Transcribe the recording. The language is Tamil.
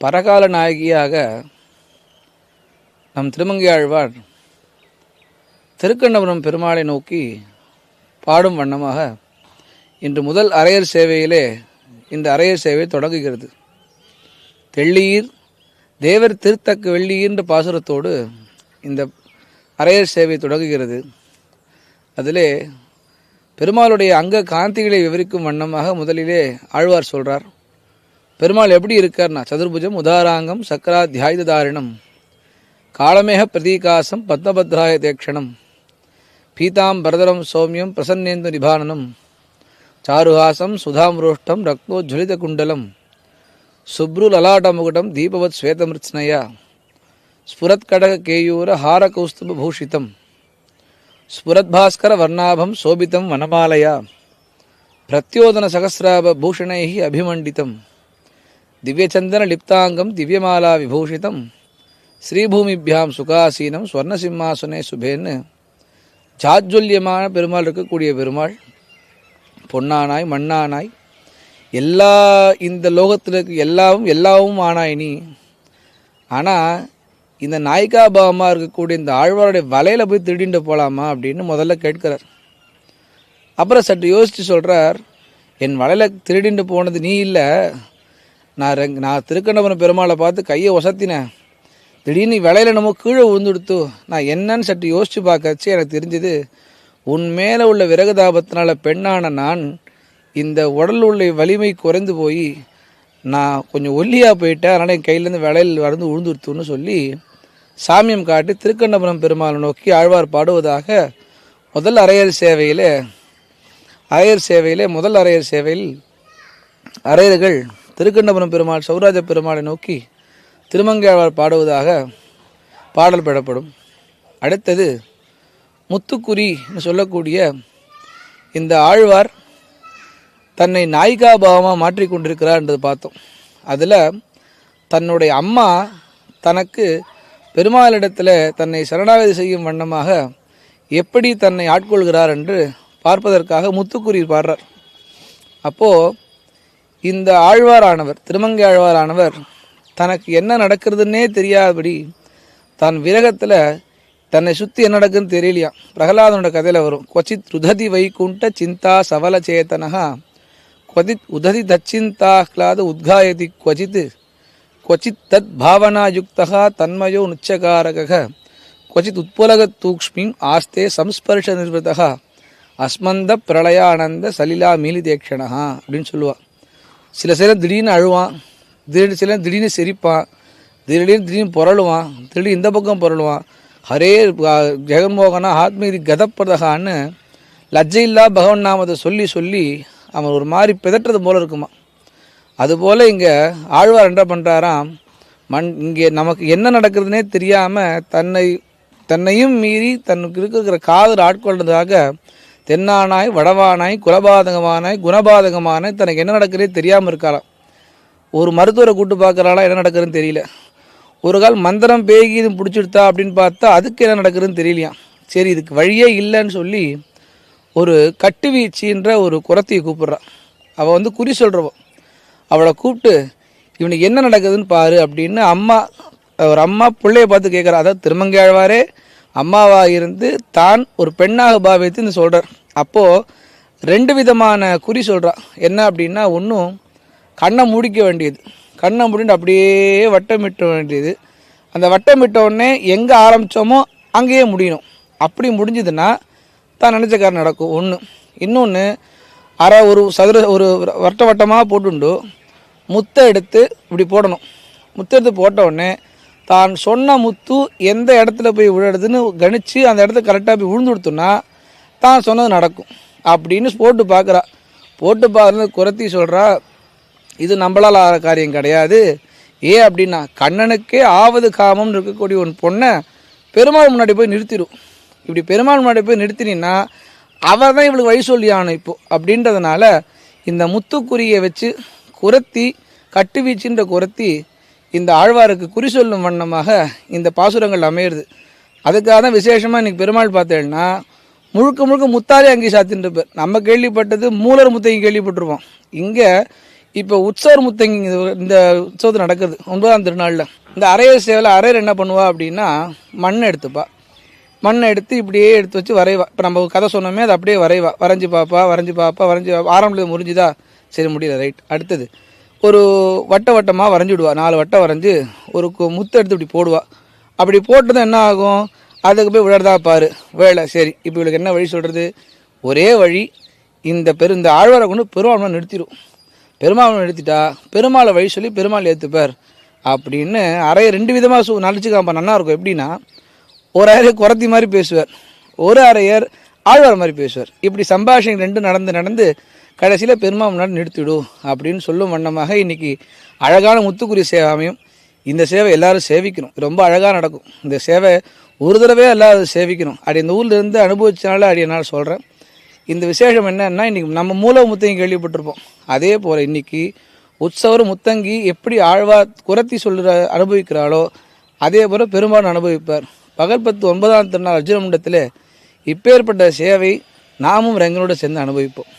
பரகால நாயகியாக நம் திருமங்கையாழ்வார் திருக்கண்ணபுரம் பெருமாளை நோக்கி பாடும் வண்ணமாக இன்று முதல் அரையர் சேவையிலே இந்த அரையர் சேவை தொடங்குகிறது. தெள்ளீர் தேவர் திருத்தக்க வெள்ளியின்ற பாசுரத்தோடு இந்த அரையர் சேவை தொடங்குகிறது. அதிலே பெருமாளுடைய அங்க காந்திகளை விவரிக்கும் வண்ணமாக முதலிலே ஆழ்வார் சொல்கிறார் பெருமாள் எப்படி இருக்கார்னா சதுர்புஜம் உதாராங்கம் சக்கரா தியாயுதாரிணம் காளமேக பிரதீகாசம் பத்மபத்ராய தேக்ஷணம் பீதாம் பரதரம் சௌமியம் பிரசன்னேந்து நிபானனம் சாருஹாசம் சுதாமிரோஷ்டம் ரக்தோஜ்வலித குண்டலம் சுப்ரு லலாட்டமுகுடம் தீபவத் ஸ்வேதமிருத்ஸ்னயா ஸ்புரத்கடக கேயூர ஹார கௌஸ்துப பூஷிதம் ஸ்புரத்பாஸ்கர வர்ணாபம் சோபிதம் வனமாலயா பிரத்யோதன சகசிராப பூஷணை அபிமண்டிதம் திவ்யச்சந்தன லிப்தாங்கம் திவ்யமாலா விபூஷிதம் ஸ்ரீபூமிபியாம் சுகாசீனம் ஸ்வர்ணசிம்மாசனே சுபேன்னு ஜாஜ்வல்யமான பெருமாள் இருக்கக்கூடிய பெருமாள் பொன்னானாய் மண்ணானாய் எல்லா இந்த லோகத்தில் இருக்க எல்லாவும் எல்லாவும் ஆனாய் நீ ஆனால் இந்த நாய்க்கா பாவமாக இருக்கக்கூடிய இந்த ஆழ்வாருடைய வலையில் போய் திருடிண்டு போகலாமா அப்படின்னு முதல்ல கேட்கிறார். அப்புறம் சற்று யோசித்து சொல்கிறார் என் வலையில் திருடிண்டு போனது நீ இல்லை நான் ரெங் நான் திருக்கண்டபுரம் பெருமாளை பார்த்து கையை ஒசத்தினேன். திடீர்னு விலையில நம்ம கீழே விழுந்துடுத்து. நான் என்னன்னு சற்று யோசித்து பார்க்கச்சு எனக்கு தெரிஞ்சது உன் மேலே உள்ள விறகுதாபத்தினால பெண்ணான நான் இந்த உடல் உள்ள வலிமை குறைந்து போய் நான் கொஞ்சம் ஒல்லியாக போயிட்டேன். அதனால் என் கையிலேருந்து விலையில் வளர்ந்து உழுந்துடுத்துன்னு சொல்லி சாமியம் காட்டி திருக்கண்டபுரம் பெருமாளை நோக்கி ஆழ்வார் பாடுவதாக முதல் அரையர் சேவையில் அரையர் சேவையில் முதல் அரையர் சேவையில் அரையர்கள் திருக்கண்டபுரம் பெருமாள் சௌராஜ பெருமாளை நோக்கி திருமங்கையாழ்வார் பாடுவதாக பாடல் பெறப்படும். அடுத்தது முத்துக்குறி என்று சொல்லக்கூடிய இந்த ஆழ்வார் தன்னை நாயிகா பாவமாக மாற்றிக்கொண்டிருக்கிறார் என்றது பார்த்தோம். அதில் தன்னுடைய அம்மா தனக்கு பெருமாளிடத்தில் தன்னை சரணாகதி செய்யும் வண்ணமாக எப்படி தன்னை ஆட்கொள்கிறார் என்று பார்ப்பதற்காக முத்துக்குறி பாடுறார். அப்போது இந்த ஆழ்வாரானவர் திருமங்கை ஆழ்வாரானவர் தனக்கு என்ன நடக்கிறதுன்னே தெரியாதபடி தான் விரகத்தில் தன்னை சுற்றி என்ன நடக்குதுன்னு தெரியலையாம் பிரகலாதனோட கதையில் வரும். கொச்சித் ருததி வைகுண்ட சிந்தா சவல சேத்தனகா கொதித் உததி தச்சிந்தாஹ்லாத உத்காயதி கொச்சித் கொச்சித் தத் பாவனாயுக்தா தன்மயோ நுச்சகாரக கொச்சித் உட்புலக தூக்ஷ்மிம் ஆஸ்தே சம்ஸ்பர்ஷ நிர்வதா அஸ்மந்த பிரளயானந்த சலிலா மீலிதேக்ஷணா அப்படின்னு சொல்லுவாள் சில சில திடீர்னு அழுவான் திடீர்னு சில திடீர்னு சிரிப்பான் திடீர்னு திடீர்னு புரளுவான் திடீர்னு இந்த பக்கம் புரளுவான். ஹரே அஹ், ஜெகன்மோகனா ஆத்மீதி கதப்பிரதகான்னு லஜ்ஜையில்லா பகவன் நாமத்தை சொல்லி சொல்லி அவன் ஒரு மாதிரி பிதட்டுறது போல் இருக்குமா? அதுபோல் இங்கே ஆழ்வார் என்ன பண்ணுறாராம் மண் இங்கே நமக்கு என்ன நடக்கிறதுனே தெரியாமல் தன்னை தன்னையும் மீறி தனக்கு இருக்கிற காதல் ஆட்கொள்றதாக தென்னானாய் வடவானாய் குலபாதகமானாய் குணபாதகமானாய் தனக்கு என்ன நடக்கிறதே தெரியாமல் இருக்காளாம். ஒரு மருத்துவரை கூட்டு பார்க்குறாளா என்ன நடக்குதுன்னு தெரியல. ஒரு கால் மந்திரம் பேகி இது பிடிச்சிடுதா அப்படின்னு பார்த்தா அதுக்கு என்ன நடக்குதுன்னு தெரியலையாம். சரி இதுக்கு வழியே இல்லைன்னு சொல்லி ஒரு கட்டு வீச்சின்ற ஒரு குரத்தையை கூப்பிட்றான் அவள் வந்து குறி சொல்கிறவன் அவளை கூப்பிட்டு இவனுக்கு என்ன நடக்குதுன்னு பாரு அப்படின்னு அம்மா ஒரு அம்மா பிள்ளைய பார்த்து கேட்குறா. அதாவது திருமங்கையாழ்வாரே அம்மாவாக இருந்து தான் ஒரு பெண்ணாக பாவித்து இந்த சொல்கிறார் அப்போது ரெண்டு விதமான குறி சொல்கிறான் என்ன அப்படின்னா ஒன்றும் கண்ணை முடிக்க வேண்டியது. கண்ணை மூடிட்டு அப்படியே வட்டமிட்ட வேண்டியது. அந்த வட்டமிட்ட உடனே எங்கே ஆரம்பித்தோமோ அங்கேயே முடியணும். அப்படி முடிஞ்சதுன்னா தான் நினச்ச காரணம் நடக்கும். ஒன்று இன்னொன்று அரை ஒரு சதுர ஒரு வட்ட வட்டமாக போட்டுண்டு முத்தை எடுத்து இப்படி போடணும். முத்தை எடுத்து போட்ட உடனே தான் சொன்ன முத்து எந்த இடத்துல போய் விழுறதுன்னு கணித்து அந்த இடத்த கரெக்டாக போய் விழுந்து கொடுத்தோன்னா தான் சொன்னது நடக்கும். அப்படின்னு போட்டு பார்க்குறா. போட்டு பார்க்குறது குரத்தி சொல்கிறா இது நம்மளால் ஆகிற காரியம் கிடையாது. ஏன் அப்படின்னா கண்ணனுக்கே ஆவது காமம்னு இருக்கக்கூடிய ஒரு பொண்ணை பெருமாள் முன்னாடி போய் நிறுத்திடும் இப்படி பெருமாள் முன்னாடி போய் நிறுத்தினீன்னா அவள் தான் இவளுக்கு வழி சொல்லி இப்போ. அப்படின்றதுனால இந்த முத்துக்குறியை வச்சு குரத்தி கட்டுவீச்சுன்ற குரத்தி இந்த ஆழ்வாருக்கு குறி சொல்லும் வண்ணமாக இந்த பாசுரங்கள் அமையிறது. அதுக்காக தான் விசேஷமாக இன்றைக்கி பெருமாள் பார்த்தேன்னா முழுக்க முழுக்க முத்தாலே அங்கே சாத்தின்னு நம்ம கேள்விப்பட்டது மூலர் முத்தங்கி கேள்விப்பட்டிருப்போம். இங்கே இப்போ உற்சவர் முத்தங்கி இந்த உற்சவத்து நடக்குது ஒன்பதாம் திருநாளில். இந்த அரையர் சேவையில் அரையர் என்ன பண்ணுவா அப்படின்னா மண்ணை எடுத்துப்பா. மண்ணை எடுத்து இப்படியே எடுத்து வச்சு வரைவா. இப்போ நம்ம கதை சொன்னோமே அதை அப்படியே வரைவா. வரைஞ்சி பார்ப்பா வரைஞ்சி பார்ப்பா வரைஞ்சி ஆரம்பத்தில் முடிஞ்சுதா சரி முடியல ரைட். அடுத்தது. ஒரு வட்ட வட்டமாக வரைஞ்சி விடுவா நாலு வட்டம் வரைஞ்சி ஒரு கு- முத்து எடுத்து இப்படி போடுவா. அப்படி போட்டதும் என்ன ஆகும்? அதுக்கு போய் விழறதா பாரு. வேலை சரி இப்போ இவளுக்கு என்ன வழி சொல்கிறது ஒரே வழி இந்த பெரு இந்த ஆழ்வாரை கொண்டு பெருமாள் நிறுத்திடும் பெருமாள் நிறுத்திட்டா பெருமாளை வழி சொல்லி பெருமாள் ஏற்றுப்பார் அப்படின்னு அறைய ரெண்டு விதமாக சு நடிச்சு நல்லாயிருக்கும் எப்படின்னா ஒரு அறையர் குறத்தி மாதிரி பேசுவார். ஒரு அறையர் ஆழ்வார் மாதிரி பேசுவார். இப்படி சம்பாஷணை ரெண்டு நடந்து நடந்து கடைசியில் பெருமாள் நிறுத்திடும் அப்படின்னு சொல்லும் வண்ணமாக இன்றைக்கி அழகான முத்துக்குரிய சேவை அமையும் இந்த சேவை எல்லாரும் சேவிக்கணும். ரொம்ப அழகாக நடக்கும். இந்த சேவை ஒரு தடவை எல்லாரும் சேவிக்கணும். அப்படி இந்த ஊர்லேருந்து அனுபவிச்சனால அப்படி என்னால் சொல்கிறேன் இந்த விசேஷம் என்னன்னா இன்றைக்கி நம்ம மூல முத்தங்கி கேள்விப்பட்டிருப்போம். அதே போல் இன்னைக்கு உற்சவர் முத்தங்கி எப்படி ஆழ்வா குரத்தி சொல்கிற அனுபவிக்கிறாளோ அதே போல் பெரும்பாலும் அனுபவிப்பார். பகல் பத்து ஒன்பதாம் திருநாள் அர்ஜுன மண்டலத்தில் இப்பேற்பட்ட சேவை நாமும் ரங்கனோடு சேர்ந்து அனுபவிப்போம்.